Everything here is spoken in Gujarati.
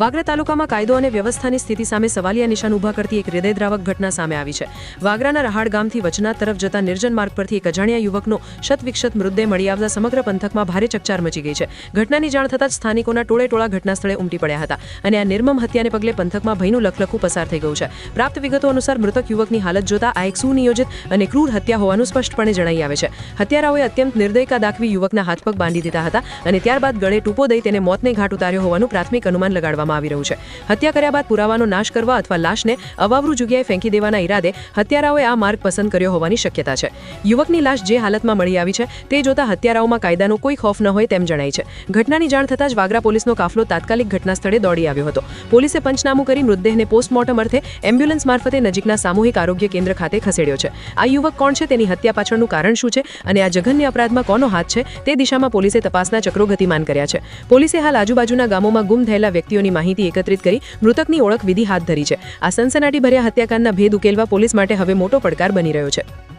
વાગરા તાલુકામાં કાયદો અને વ્યવસ્થાની સ્થિતિ સામે સવાલિયા નિશાન ઊભા કરતી એક હૃદયદ્રાવક ઘટના સામે આવી છે. વાગરાના રહાડ ગામથી વચના તરફ જતા નિર્જન માર્ગ પરથી એક અજાણ્યા યુવકનો શતવિક્ષત મૃતદેહ મળી આવતા સમગ્ર પંથકમાં ભારે ચકચાર મચી ગઈ છે. ઘટનાની જાણ થતાં જ સ્થાનિકોના ટોળે ટોળા ઘટના સ્થળે ઉમટી પડ્યા હતા અને આ નિર્મમ હત્યાને પગલે પંથકમાં ભયનું લખલખું પસાર થઈ ગયું છે. પ્રાપ્ત વિગતો અનુસાર મૃતક યુવકની હાલત જોતા આ એક સુનિયોજિત અને ક્રૂર હત્યા હોવાનું સ્પષ્ટપણે જણાઈ આવે છે. હત્યારાઓએ અત્યંત નિર્દયતા દાખવી યુવકના હાથ પગ બાંધી દીધા હતા અને ત્યારબાદ ગળે ટૂપો દઈ તેને મોતને ઘાટ ઉતાર્યો હોવાનું પ્રાથમિક અનુમાન લગાડવામાં આવી રહ્યું છે. હત્યા કર્યા બાદ પુરાવાનો નાશ કરવા અથવા લાશને અવાવરૂ જગ્યાએ ફેંકી દેવાના ઈરાદે હત્યારાઓએ આ માર્ગ પસંદ કર્યો હોવાની શક્યતા છે. યુવકની લાશ જે હાલતમાં મળી આવી છે, તે જોતા હત્યારાઓમાં કાયદાનો કોઈ ખોફ ન હોય તેમ જણાય છે. ઘટનાની જાણ થતાં જ વાગરા પોલીસનો કાફલો તાત્કાલિક ઘટના સ્થળે દોડી આવ્યો હતો. પોલીસે પંચનામું કરી મૃતદેહને પોસ્ટમોર્ટમ અર્થે એમ્બ્યુલન્સ મારફતે નજીકના સામૂહિક આરોગ્ય કેન્દ્ર ખાતે ખસેડ્યો છે. આ યુવક કોણ છે તેની હત્યા પાછળનું કારણ શું છે અને આ જઘન્ય અપરાધમાં કોનો હાથ છે તે દિશામાં પોલીસે તપાસના ચક્રો ગતિમાન કર્યા છે. પોલીસે હાલ આજુબાજુના ગામોમાં ગુમ થયેલા વ્યક્તિઓની માહિતી એકત્રિત કરી મૃતકની ઓળખ વિધિ હાથ ધરી છે. આ સનસનાટી ભર્યા હત્યાકાંડના ભેદ ઉકેલવા પોલીસ માટે હવે મોટો પડકાર બની રહ્યો છે.